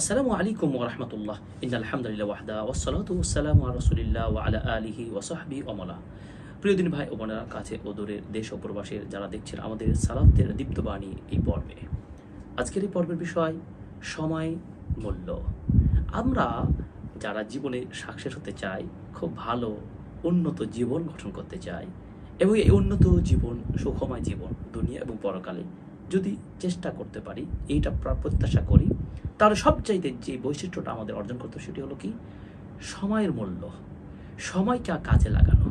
আসসালামু আলাইকুম ওয়া রাহমাতুল্লাহ ইন্নাল হামদুলিল্লাহ ওয়াহদা ওয়াসসালাতু ওয়াসসালামু আলা রাসূলিল্লাহ আলা আলিহি ওয়া সাহবিহি ওয়া মাওলা প্রিয় দিন ভাই ও কাছে ও দূরের দেশ ও প্রবাসের যারা দেখছেন আমাদের সালাফদের দীপ্তবাণী এই পর্বে। আজকের এই পর্বের বিষয়, সময়, মূল্য। আমরা যারা জীবনে সাকসেস হতে চাই, খুব ভালো, উন্নত জীবন গঠন করতে চাই, এবং এই উন্নত জীবন, সুখময় জীবন, দুনিয়া এবং পরকালে যদি চেষ্টা করতে পারি, এইটা প্রত্যাশা করি তাহলে সবচাইতে যে বৈশিষ্ট্যটা আমাদের অর্জন করতে সেটি হলো কি? সময়ের মূল্য। সময়কে কাজে লাগানো।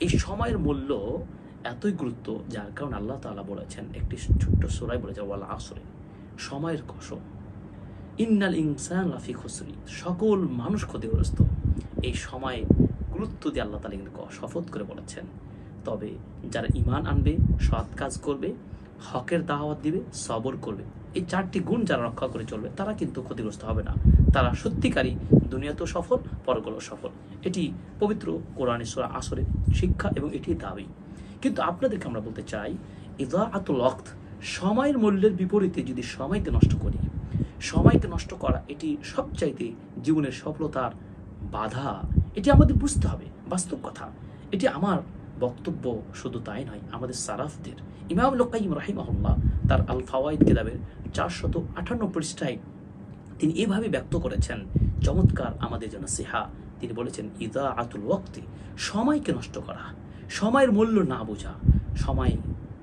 এই সময়ের মূল্য এতই গুরুত্ব যার কারণে আল্লাহ তাআলা বলেছেন, একটি ছোট্ট সুরাই বলেছেন, ওয়াল আসরে, সময়ের কসম। ইন্নাল ইনসান লাফি খুসরি। সকল মানুষ ক্ষতিগ্রস্ত। এই সময়ে গুরুত্ব দিয়ে আল্লাহ তালা কিন্তু শপথ করে বলেছেন। তবে যারা ইমান আনবে, সৎ কাজ করবে, হকের দাওয়াত দিবে, সবর করবে। এই চারটি গুণ যারা রক্ষা করে চলবে, তারা কিন্তু ক্ষতিগ্রস্ত হবে না। তারা সত্যিকারী দুনিয়াতেও সফল, পরকালেও সফল। এটি পবিত্র কোরআনে সূরা আসরের শিক্ষা এবং এটি দাবি। কিন্তু আপনাদেরকে আমরা বলতে চাই ইদা আতুল অক্ত সময়ের মূল্যের বিপরীতে যদি সময়কে নষ্ট করি, সময়কে নষ্ট করা এটি সবচাইতে জীবনের সফলতার বাধা। এটি আমাদের বুঝতে হবে, বাস্তব কথা। এটি আমার বক্তব্য শুধু তাই নয়, আমাদের সারাফদের। ইমাম লোকাইম রাহিমাহুল্লাহ তার আল ফাওয়াইদ কিতাবের চারশত আটান্ন পৃষ্ঠায় তিনি এভাবে ব্যক্ত করেছেন, চমৎকার আমাদের জন্য সেহা। তিনি বলেছেন ইদা আতুল ওয়াক্তি, সময়কে নষ্ট করা, সময়ের মূল্য না বোঝা, সময়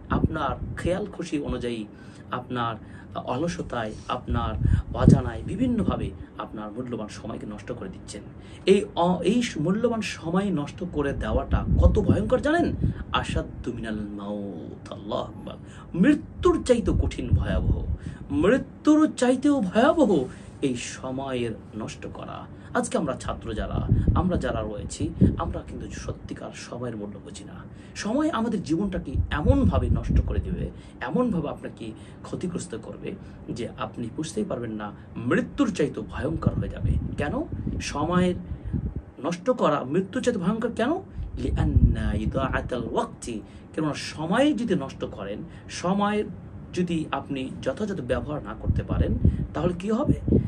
আপনার খেয়াল খুশি অনুযায়ী, আপনার অলসতায়, আপনার অজানায় বিভিন্নভাবে আপনার মূল্যবান সময়কে নষ্ট করে দিচ্ছেন। এই এই মূল্যবান সময় নষ্ট করে দেওয়াটা কত ভয়ঙ্কর জানেন? আসাদ্দু মিনাল মাউত, আল্লাহ। মৃত্যুর চাইতেও কঠিন, ভয়াবহ। মৃত্যুর চাইতেও ভয়াবহ এই সময়ের নষ্ট করা। আজকে আমরা ছাত্র যারা, আমরা যারা রয়েছি, আমরা কিন্তু সত্যিকার সময়ের মূল্য বুঝি না। সময় আমাদের জীবনটাকে এমনভাবে নষ্ট করে দেবে, এমনভাবে আপনাকে ক্ষতিগ্রস্ত করবে যে আপনি বুঝতেই পারবেন না, মৃত্যুর চাইতে ভয়ঙ্কর হয়ে যাবে। কেন? সময়ের নষ্ট করা, মৃত্যুর চাইতে ভয়ঙ্কর কেন? কেননা সময় যদি নষ্ট করেন, সময়ের যদি আপনি যথাযথ ব্যবহার না করতে পারেন, তাহলে কি হবে?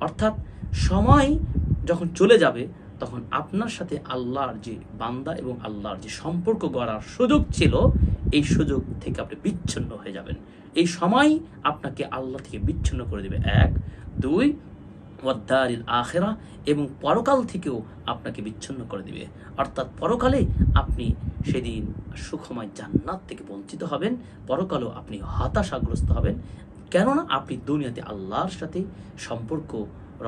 অর্থাৎ সময় যখন চলে যাবে, তখন আপনার সাথে আল্লাহর যে বান্দা এবং আল্লাহর যে সম্পর্ক গড়ার সুযোগ ছিল, এই সুযোগ থেকে আপনি বিচ্ছিন্ন হয়ে যাবেন। এই সময় আপনাকে আল্লাহ থেকে বিচ্ছিন্ন করে দেবে। এক, দুই ওয়াদ্দারিল আখেরা এবং পরকাল থেকেও আপনাকে বিচ্ছিন্ন করে দিবে। অর্থাৎ পরকালে আপনি সেদিন সুখময় জান্নাত থেকে বঞ্চিত হবেন, পরকালেও আপনি হতাশাগ্রস্ত হবেন। কেননা আপনি দুনিয়াতে আল্লাহর সাথে সম্পর্ক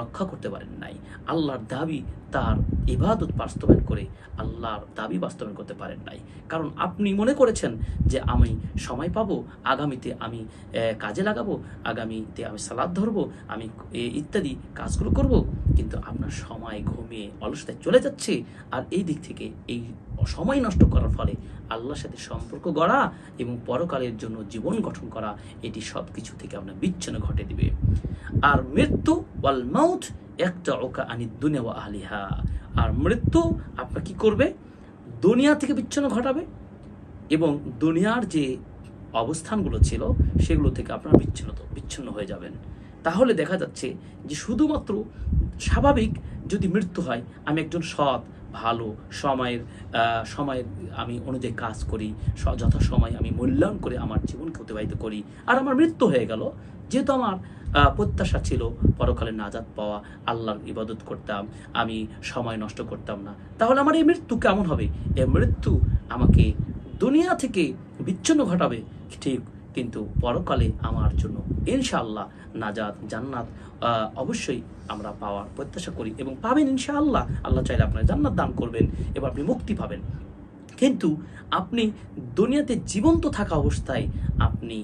রক্ষা করতে পারেন নাই। আল্লাহর দাবি তার ইবাদত বাস্তবায়ন করে আল্লাহর দাবি বাস্তবায়ন করতে পারেন নাই। কারণ আপনি মনে করেছেন যে আমি সময় পাব, আগামীতে আমি কাজে লাগাবো, আগামীতে আমি সালাদ ধরবো, আমি ইত্যাদি কাজগুলো করব, কিন্তু আপনার সময় ঘুমিয়ে অলসতায় চলে যাচ্ছে, আর এই দিক থেকে এই সময় নষ্ট করার ফলে আল্লাহর সাথে সম্পর্ক গড়া এবং পরকালের জন্য জীবন গঠন করা, এটি সব কিছু থেকে আপনার বিচ্ছিন্ন ঘটে দিবে। আর মৃত্যু ওয়াল মাউত একটা ওকা আনি দুনিয়া ওয়া আহলিহা। আর মৃত্যু আপনার কি করবে? দুনিয়া থেকে বিচ্ছিন্ন ঘটাবে এবং দুনিয়ার যে অবস্থানগুলো ছিল সেগুলো থেকে আপনারা বিচ্ছিন্ন বিচ্ছিন্ন হয়ে যাবেন। তাহলে দেখা যাচ্ছে যে শুধুমাত্র স্বাভাবিক যদি মৃত্যু হয়, আমি একজন সৎ, ভালো, সময়ের সময়ের আমি অনুযায়ী কাজ করি যথাসময়ে আমি মূল্যায়ন করে আমার জীবনকে অতিবাহিত করি, আর আমার মৃত্যু হয়ে গেল, যেহেতু আমার প্রত্যাশা ছিল পরকালে নাজাত পাওয়া, আল্লাহর ইবাদত করতাম, আমি সময় নষ্ট করতাম না। তাহলে আমার এই মৃত্যু কেমন হবে? এই মৃত্যু আমাকে দুনিয়া থেকে বিচ্ছিন্ন ঘটাবে। ঠিক কিন্তু পরকালে আমার জন্য ইনশাআল্লাহ নাজাত, জান্নাত অবশ্যই আমরা পাওয়ার প্রত্যাশা করি এবং পাবেন ইনশাআল্লাহ। আল্লাহ চাইলে আপনার জান্নাত দান করবেন, এবার আপনি মুক্তি পাবেন। কিন্তু আপনি দুনিয়াতে জীবন্ত থাকা অবস্থায় আপনি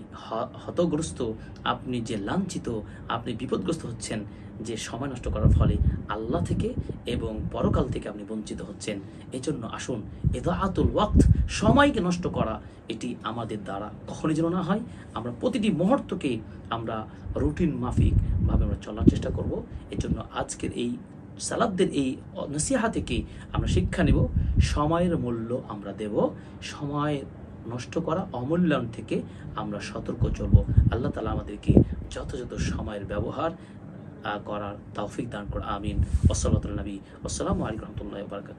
হতগ্রস্ত, আপনি যে লাঞ্ছিত, আপনি বিপদগ্রস্ত হচ্ছেন, যে সময় নষ্ট করার ফলে আল্লাহ থেকে এবং পরকাল থেকে আপনি বঞ্চিত হচ্ছেন। এজন্য আসুন এদাহাতুল ওয়াক্ত, সময়কে নষ্ট করা, এটি আমাদের দ্বারা কখনই যেন না হয়। আমরা প্রতিটি মুহূর্তকে আমরা রুটিন মাফিক ভাবে আমরা চলার চেষ্টা করব। এজন্য আজকের এই সালাদদের এই নসিহা থেকে আমরা শিক্ষা নেব। সময়ের মূল্য আমরা দেব। সময়ের নষ্ট করা অমূল্যায়ন থেকে আমরা সতর্ক চলব। আল্লাহ তালা আমাদেরকে যথাযথ সময়ের ব্যবহার করার তৌফিক দান করা আমিন। ওসলাত নবী। আসসালামু আলাইকুম রহমতুল্লাহ বারকাত